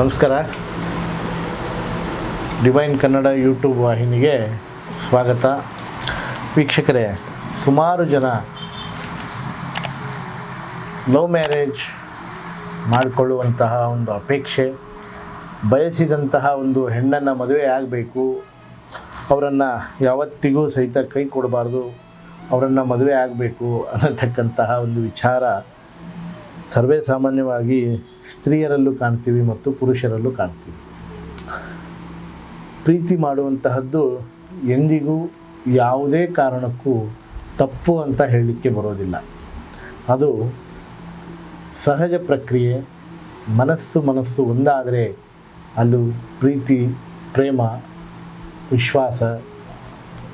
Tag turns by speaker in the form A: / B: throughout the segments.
A: ನಮಸ್ಕಾರ. Divine Kannada YouTube ವಾಹಿನಿಗೆ ಸ್ವಾಗತ. ವೀಕ್ಷಕರೇ, ಸುಮಾರು ಜನ ಲವ್ ಮ್ಯಾರೇಜ್ ಮಾಡಿಕೊಳ್ಳುವಂತಹ ಒಂದು ಅಪೇಕ್ಷೆ, ಬಯಸಿದಂತಹ ಒಂದು ಹೆಣ್ಣನ್ನು ಮದುವೆ ಆಗಬೇಕು, ಅವರನ್ನು ಯಾವತ್ತಿಗೂ ಸಹಿತ ಕೈ ಕೊಡಬಾರ್ದು, ಅವರನ್ನು ಮದುವೆ ಆಗಬೇಕು ಅನ್ನತಕ್ಕಂತಹ ಒಂದು ವಿಚಾರ ಸರ್ವೇ ಸಾಮಾನ್ಯವಾಗಿ ಸ್ತ್ರೀಯರಲ್ಲೂ ಕಾಣ್ತೀವಿ ಮತ್ತು ಪುರುಷರಲ್ಲೂ ಕಾಣ್ತೀವಿ. ಪ್ರೀತಿ ಮಾಡುವಂತಹದ್ದು ಎಂದಿಗೂ ಯಾವುದೇ ಕಾರಣಕ್ಕೂ ತಪ್ಪು ಅಂತ ಹೇಳಲಿಕ್ಕೆ ಬರೋದಿಲ್ಲ. ಅದು ಸಹಜ ಪ್ರಕ್ರಿಯೆ, ಮನಸ್ಸು ಮನಸ್ಸು ಒಂದಾದರೆ ಅಲ್ಲೂ ಪ್ರೀತಿ, ಪ್ರೇಮ, ವಿಶ್ವಾಸ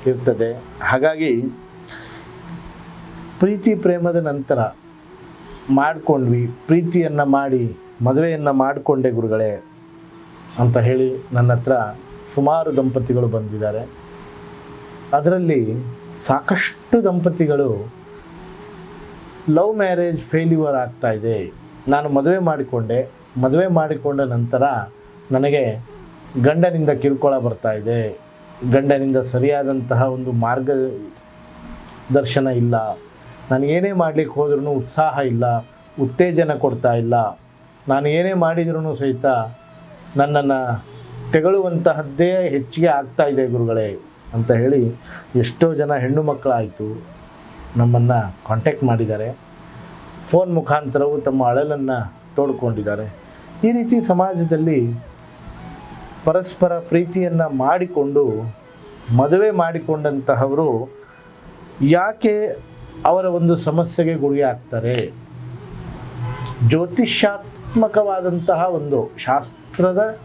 A: ಇರ್ತದೆ. ಹಾಗಾಗಿ ಪ್ರೀತಿ, ಪ್ರೇಮದ ನಂತರ ಮಾಡಿಕೊಂಡ್ವಿ, ಪ್ರೀತಿಯನ್ನು ಮಾಡಿ, ಮದುವೆಯನ್ನು ಮಾಡಿಕೊಂಡೆ ಗುರುಗಳೇ ಅಂತ ಹೇಳಿ ನನ್ನ ಹತ್ರ ಸುಮಾರು ದಂಪತಿಗಳು ಬಂದಿದ್ದಾರೆ. ಅದರಲ್ಲಿ ಸಾಕಷ್ಟು ದಂಪತಿಗಳು ಲವ್ ಮ್ಯಾರೇಜ್ ಫೇಲ್ಯೂರ್ ಆಗ್ತಾ ಇದೆ. ನಾನು ಮದುವೆ ಮಾಡಿಕೊಂಡೆ. ಮದುವೆ ಮಾಡಿಕೊಂಡ ನಂತರ ನನಗೆ ಗಂಡನಿಂದ ಕಿರುಕುಳ ಬರ್ತಾ ಇದೆ. ಗಂಡನಿಂದ ಸರಿಯಾದಂತಹ ಒಂದು ಮಾರ್ಗ ದರ್ಶನ ಇಲ್ಲ. ನಾನು ಏನೇ ಮಾಡಲಿಕ್ಕೆ ಹೋದ್ರೂ ಉತ್ಸಾಹ ಇಲ್ಲ, ಉತ್ತೇಜನ ಕೊಡ್ತಾ ಇಲ್ಲ. ನಾನು ಏನೇ ಮಾಡಿದ್ರೂ ಸಹಿತ ನನ್ನನ್ನು ತೆಗಳುವಂತಹದ್ದೇ ಹೆಚ್ಚಿಗೆ ಆಗ್ತಾ ಇದೆ ಗುರುಗಳೇ ಅಂತ ಹೇಳಿ ಎಷ್ಟೋ ಜನ ಹೆಣ್ಣು ಮಕ್ಕಳಾಯಿತು ನಮ್ಮನ್ನು ಕಾಂಟ್ಯಾಕ್ಟ್ ಮಾಡಿದ್ದಾರೆ. ಫೋನ್ ಮುಖಾಂತರವು ತಮ್ಮ ಅಳಲನ್ನು ತೋಡ್ಕೊಂಡಿದ್ದಾರೆ. ಈ ರೀತಿ ಸಮಾಜದಲ್ಲಿ ಪರಸ್ಪರ ಪ್ರೀತಿಯನ್ನು ಮಾಡಿಕೊಂಡು ಮದುವೆ ಮಾಡಿಕೊಂಡಂತಹವರು ಯಾಕೆ ಅವರ ಒಂದು ಸಮಸ್ಯೆಗೆ ಗುರಿಯಾಗ್ತಾರೆ. ಜ್ಯೋತಿಷ್ಯಾತ್ಮಕವಾದಂತಹ ಒಂದು ಶಾಸ್ತ್ರದ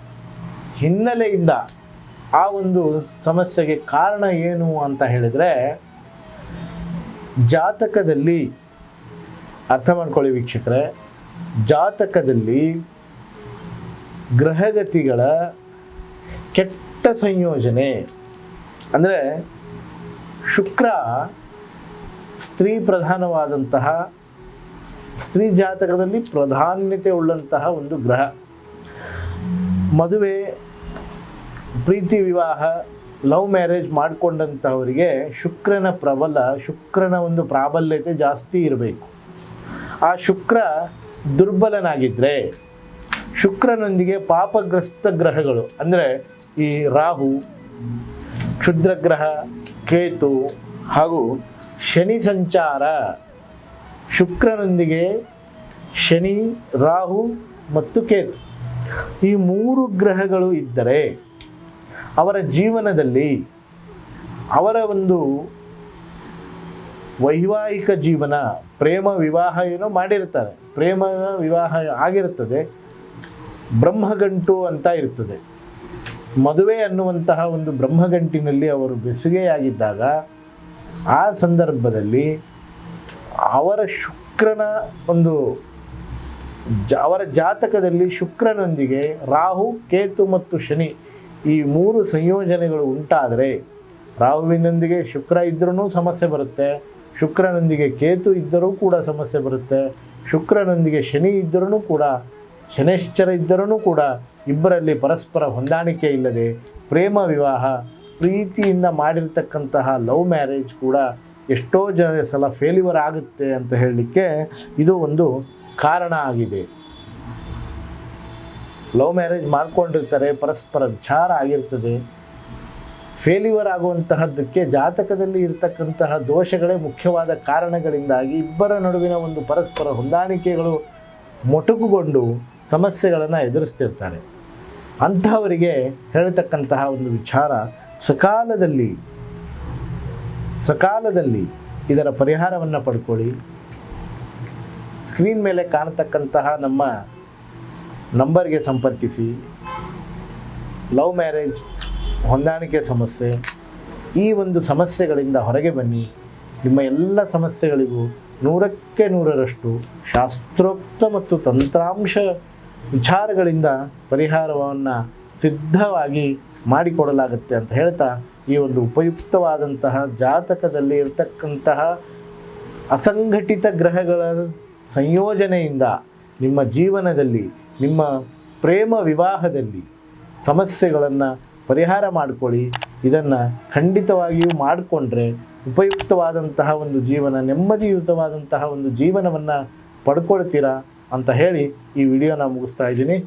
A: ಹಿನ್ನೆಲೆಯಿಂದ ಆ ಒಂದು ಸಮಸ್ಯೆಗೆ ಕಾರಣ ಏನು ಅಂತ ಹೇಳಿದರೆ, ಜಾತಕದಲ್ಲಿ, ಅರ್ಥ ಮಾಡ್ಕೊಳ್ಳಿ ವೀಕ್ಷಕರೇ, ಜಾತಕದಲ್ಲಿ ಗ್ರಹಗತಿಗಳ ಕೆಟ್ಟ ಸಂಯೋಜನೆ. ಅಂದರೆ ಶುಕ್ರ ಸ್ತ್ರೀ ಪ್ರಧಾನವಾದಂತಹ, ಸ್ತ್ರೀ ಜಾತಕದಲ್ಲಿ ಪ್ರಾಧಾನ್ಯತೆ ಉಳ್ಳಂತಹ ಒಂದು ಗ್ರಹ. ಮದುವೆ, ಪ್ರೀತಿ ವಿವಾಹ, ಲವ್ ಮ್ಯಾರೇಜ್ ಮಾಡಿಕೊಂಡಂಥವರಿಗೆ ಶುಕ್ರನ ಪ್ರಬಲ, ಶುಕ್ರನ ಒಂದು ಪ್ರಾಬಲ್ಯತೆ ಜಾಸ್ತಿ ಇರಬೇಕು. ಆ ಶುಕ್ರ ದುರ್ಬಲನಾಗಿದ್ದರೆ ಶುಕ್ರನೊಂದಿಗೆ ಪಾಪಗ್ರಸ್ತ ಗ್ರಹಗಳು, ಅಂದರೆ ಈ ರಾಹು, ಕ್ಷುದ್ರಗ್ರಹ, ಕೇತು ಹಾಗೂ ಶನಿ ಸಂಚಾರ ಶುಕ್ರನೊಂದಿಗೆ ಶನಿ, ರಾಹು ಮತ್ತು ಕೇತು. ಈ ಮೂರು ಗ್ರಹಗಳು ಇದ್ದರೆ ಅವರ ಜೀವನದಲ್ಲಿ ಅವರ ಒಂದು ವೈವಾಹಿಕ ಜೀವನ, ಪ್ರೇಮ, ವಿವಾಹ ಏನೋ ಮಾಡಿರ್ತಾರೆ. ಪ್ರೇಮ, ವಿವಾಹ ಆಗಿರುತ್ತದೆ. ಬ್ರಹ್ಮಗಂಟು ಅಂತ ಇರ್ತದೆ. ಮದುವೆ ಅನ್ನುವಂತಹ ಒಂದು ಬ್ರಹ್ಮಗಂಟಿನಲ್ಲಿ ಅವರು ಬೆಸುಗೆಯಾಗಿದ್ದಾಗ ಆ ಸಂದರ್ಭದಲ್ಲಿ ಅವರ ಶುಕ್ರನ ಒಂದು ಜ ಅವರ ಜಾತಕದಲ್ಲಿ ಶುಕ್ರನೊಂದಿಗೆ ರಾಹು, ಕೇತು ಮತ್ತು ಶನಿ ಈ ಮೂರು ಸಂಯೋಜನೆಗಳು ಉಂಟಾದರೆ ರಾಹುವಿನೊಂದಿಗೆ ಶುಕ್ರ ಇದ್ರೂ ಸಮಸ್ಯೆ ಬರುತ್ತೆ, ಶುಕ್ರನೊಂದಿಗೆ ಕೇತು ಇದ್ದರೂ ಕೂಡ ಸಮಸ್ಯೆ ಬರುತ್ತೆ, ಶುಕ್ರನೊಂದಿಗೆ ಶನಿ ಇದ್ದರೂ ಕೂಡ ಶನೇಶ್ಚರ ಇದ್ದರೂ ಕೂಡ ಇಬ್ಬರಲ್ಲಿ ಪರಸ್ಪರ ಹೊಂದಾಣಿಕೆ ಇಲ್ಲದೆ ಪ್ರೇಮ ವಿವಾಹ ಪ್ರೀತಿಯಿಂದ ಮಾಡಿರ್ತಕ್ಕಂತಹ ಲವ್ ಮ್ಯಾರೇಜ್ ಕೂಡ ಎಷ್ಟೋ ಜನ ಸಲ ಫೇಲ್ಯೂರ್ ಆಗುತ್ತೆ ಅಂತ ಹೇಳಲಿಕ್ಕೆ ಇದು ಒಂದು ಕಾರಣ ಆಗಿದೆ. ಲವ್ ಮ್ಯಾರೇಜ್ ಮಾಡ್ಕೊಂಡಿರ್ತಾರೆ, ಪರಸ್ಪರ ವಿಚಾರ ಆಗಿರ್ತದೆ. ಫೇಲ್ಯೂರ್ ಆಗುವಂತಹದ್ದಕ್ಕೆ ಜಾತಕದಲ್ಲಿ ಇರತಕ್ಕಂತಹ ದೋಷಗಳೇ ಮುಖ್ಯವಾದ ಕಾರಣಗಳಿಂದಾಗಿ ಇಬ್ಬರ ನಡುವಿನ ಒಂದು ಪರಸ್ಪರ ಹೊಂದಾಣಿಕೆಗಳು ಮೊಟಕುಗೊಂಡು ಸಮಸ್ಯೆಗಳನ್ನು ಎದುರಿಸ್ತಿರ್ತಾರೆ. ಅಂಥವರಿಗೆ ಹೇಳ್ತಕ್ಕಂತಹ ಒಂದು ವಿಚಾರ ಸಕಾಲದಲ್ಲಿ ಸಕಾಲದಲ್ಲಿ ಇದರ ಪರಿಹಾರವನ್ನು ಪಡ್ಕೊಳ್ಳಿ. ಸ್ಕ್ರೀನ್ ಮೇಲೆ ಕಾಣತಕ್ಕಂತಹ ನಮ್ಮ ನಂಬರ್ಗೆ ಸಂಪರ್ಕಿಸಿ. ಲವ್ ಮ್ಯಾರೇಜ್ ಹೊಂದಾಣಿಕೆ ಸಮಸ್ಯೆ, ಈ ಒಂದು ಸಮಸ್ಯೆಗಳಿಂದ ಹೊರಗೆ ಬನ್ನಿ. ನಿಮ್ಮ ಎಲ್ಲ ಸಮಸ್ಯೆಗಳಿಗೂ ನೂರಕ್ಕೆ ನೂರರಷ್ಟು ಶಾಸ್ತ್ರೋಕ್ತ ಮತ್ತು ತಂತ್ರಾಂಶ ವಿಚಾರಗಳಿಂದ ಪರಿಹಾರವನ್ನು ಸಿದ್ಧವಾಗಿ ಮಾಡಿಕೊಡಲಾಗುತ್ತೆ ಅಂತ ಹೇಳ್ತಾ ಈ ಒಂದು ಉಪಯುಕ್ತವಾದಂತಹ ಜಾತಕದಲ್ಲಿ ಇರತಕ್ಕಂತಹ ಅಸಂಘಟಿತ ಗ್ರಹಗಳ ಸಂಯೋಜನೆಯಿಂದ ನಿಮ್ಮ ಜೀವನದಲ್ಲಿ, ನಿಮ್ಮ ಪ್ರೇಮ ವಿವಾಹದಲ್ಲಿ ಸಮಸ್ಯೆಗಳನ್ನು ಪರಿಹಾರ ಮಾಡಿಕೊಳ್ಳಿ. ಇದನ್ನು ಖಂಡಿತವಾಗಿಯೂ ಮಾಡಿಕೊಂಡ್ರೆ ಉಪಯುಕ್ತವಾದಂತಹ ಒಂದು ಜೀವನ, ನೆಮ್ಮದಿಯುತವಾದಂತಹ ಒಂದು ಜೀವನವನ್ನು ಪಡ್ಕೊಳ್ತೀರಾ ಅಂತ ಹೇಳಿ ಈ ವಿಡಿಯೋನ ಮುಗಿಸ್ತಾ ಇದ್ದೀನಿ.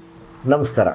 A: ನಮಸ್ಕಾರ.